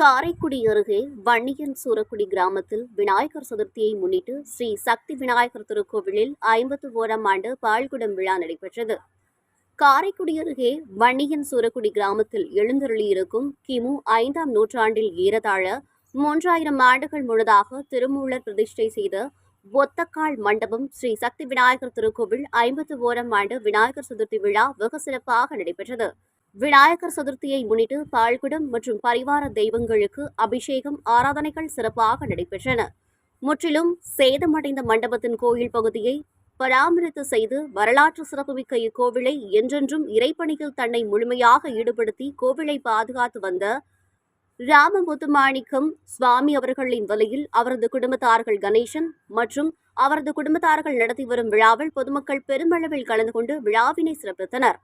காரைக்குடி அருகே வன்னியன் சூரக்குடி கிராமத்தில் விநாயகர் சதுர்த்தியை முன்னிட்டு ஸ்ரீ சக்தி விநாயகர் திருக்கோவிலில் ஐம்பத்து ஓராம் ஆண்டு பால்குடம் விழா நடைபெற்றது. காரைக்குடி அருகே வன்னியன் சூரக்குடி கிராமத்தில் எழுந்தருளியிருக்கும் கிமு ஐந்தாம் நூற்றாண்டில் ஏறதாழ மூன்றாயிரம் ஆண்டுகள் முழுதாக திருமூலர் பிரதிஷ்டை செய்த ஒத்தக்கால் மண்டபம் ஸ்ரீ சக்தி விநாயகர் திருக்கோவில் ஐம்பத்து ஓராம் ஆண்டு விநாயகர் சதுர்த்தி விழா வெகு சிறப்பாக நடைபெற்றது. விநாயகர் சதுர்த்தியை முன்னிட்டு பால்குடம் மற்றும் பரிவார தெய்வங்களுக்கு அபிஷேகம் ஆராதனைகள் சிறப்பாக நடைபெற்றன. முற்றிலும் சேதமடைந்த மண்டபத்தின் கோயில் பகுதியை பராமரித்து செய்து வரலாற்று சிறப்புமிக்க இக்கோவிலை என்றென்றும் இறைப்பணியில் தன்னை முழுமையாக ஈடுபடுத்தி கோவிலை பாதுகாத்து வந்த ராமமுத்துமாணிக்கம் சுவாமி அவர்களின் வழியில் அவரது குடும்பத்தார்கள் கணேசன் மற்றும் அவரது குடும்பத்தார்கள் நடத்தி வரும் விழாவில் பொதுமக்கள் பெருமளவில் கலந்து கொண்டு விழாவினை சிறப்பித்தனர்.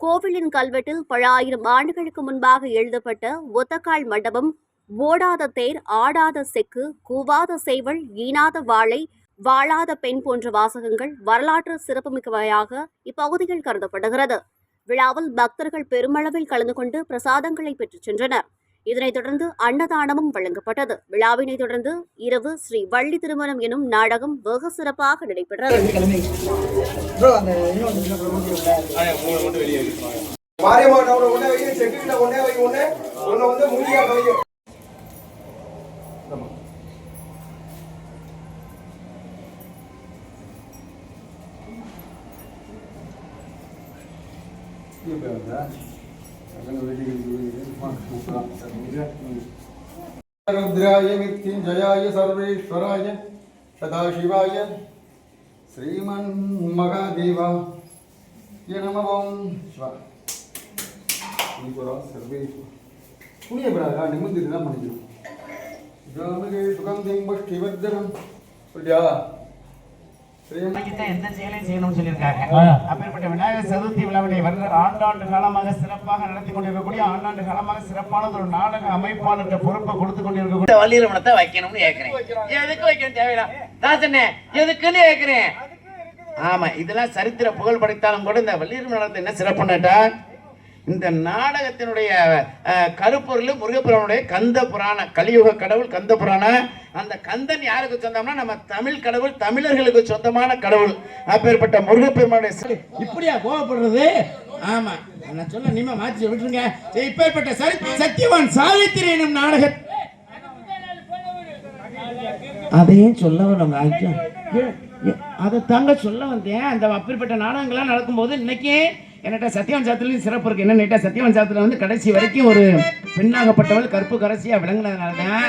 கோவிலின் கல்வெட்டில் பல ஆயிரம் ஆண்டுகளுக்கு முன்பாக எழுதப்பட்ட ஒத்தக்கால் மண்டபம் ஓடாத தேர் ஆடாத செக்கு கூவாத சேவல் ஈனாத வாழை வாழாத பெண் போன்ற வாசகங்கள் வரலாற்று சிறப்புமிக்கவையாக இப்பகுதியில் கருதப்படுகிறது. விழாவில் பக்தர்கள் பெருமளவில் கலந்து கொண்டு பிரசாதங்களை பெற்றுச் சென்றனர். இதனைத் தொடர்ந்து அன்னதானமும் வழங்கப்பட்டது. விழாவினை தொடர்ந்து இரவு ஸ்ரீ வள்ளி திருமணம் எனும் நாடகம் வெகு சிறப்பாக நடைபெற்றது. ப்ரோ அந்த இன்னொன்று சின்ன பிரபஞ்சம் இல்லை रुद्राय मृत्युञ्जयाय सर्वेश्वराय सदाशिवाय श्रीमन्महादेवा ये नमः ओम शिवा ஈஸ்வரா சர்வேஸ்வரா புனிய பிராகா நிமிர்ந்து தான் பண்ணிக்கணும் ஜாமகே சுகம் திம்பஷ்டி வர்தனம் சொல்லியா ஸ்ரீம் இன்னைக்குத்தான் எந்த செயலையும் செய்யணும்னு சொல்லியிருக்காங்க. அப்பேற்பட்ட விநாயகர் சதுர்த்தி விழாவினை வருகிற ஆண்டாண்டு காலமாக சிறப்பாக நடத்தி கொண்டிருக்கக்கூடிய ஆண்டாண்டு காலமாக சிறப்பான ஒரு நாடக அமைப்பாளர் என்ற பொறுப்பை கொடுத்து கொண்டிருக்கக்கூடிய வள்ளிரமணத்தை வைக்கணும்னு கேட்கிறேன். எதுக்கு வைக்கணும் தேவையில்ல. தாசனே எதுக்குன்னு கேட்கிறேன். ஆமா இதெல்லாம் சரித்திர புகழ் படைத்தாலும் கூட இந்த வள்ளிரமணத்தை என்ன சிறப்புன்னுட்டா இந்த நாடகத்தினுடைய கருப்பொருள் முருகப்புரானுடைய கந்த புராண கலியுக கடவுள் கந்த புராண. அந்த கந்தன் யாருக்கு சொந்தம்னா நம்ம தமிழ் கடவுள் தமிழர்களுக்கு சொந்தமான கடவுள். அப்பேற்பட்ட முருகப்பெருமானுடைய இப்படியா கோவப்படுறது? ஆமா. நான் சொல்ல நீமா மாற்றி விட்டுருங்க. சரி, இப்பேற்பட்ட சரி சத்தியவான் சாவித்திரி எனும் நாடக அதையும் சொல்ல வரும் அதை தாங்க சொல்ல வந்தேன். அந்த அப்பேற்பட்ட நாடகங்கள்லாம் நடக்கும்போது இன்னைக்கு என்னட்ட சத்தியவன் சாத்திரம் சிறப்பு இருக்கு. என்னன்னு சத்தியவன் சாத்திரம் வந்து கடைசி வரைக்கும் ஒரு பெண்ணாகப்பட்டவள் கற்பு கரசியாக விளங்கினதுனால தான்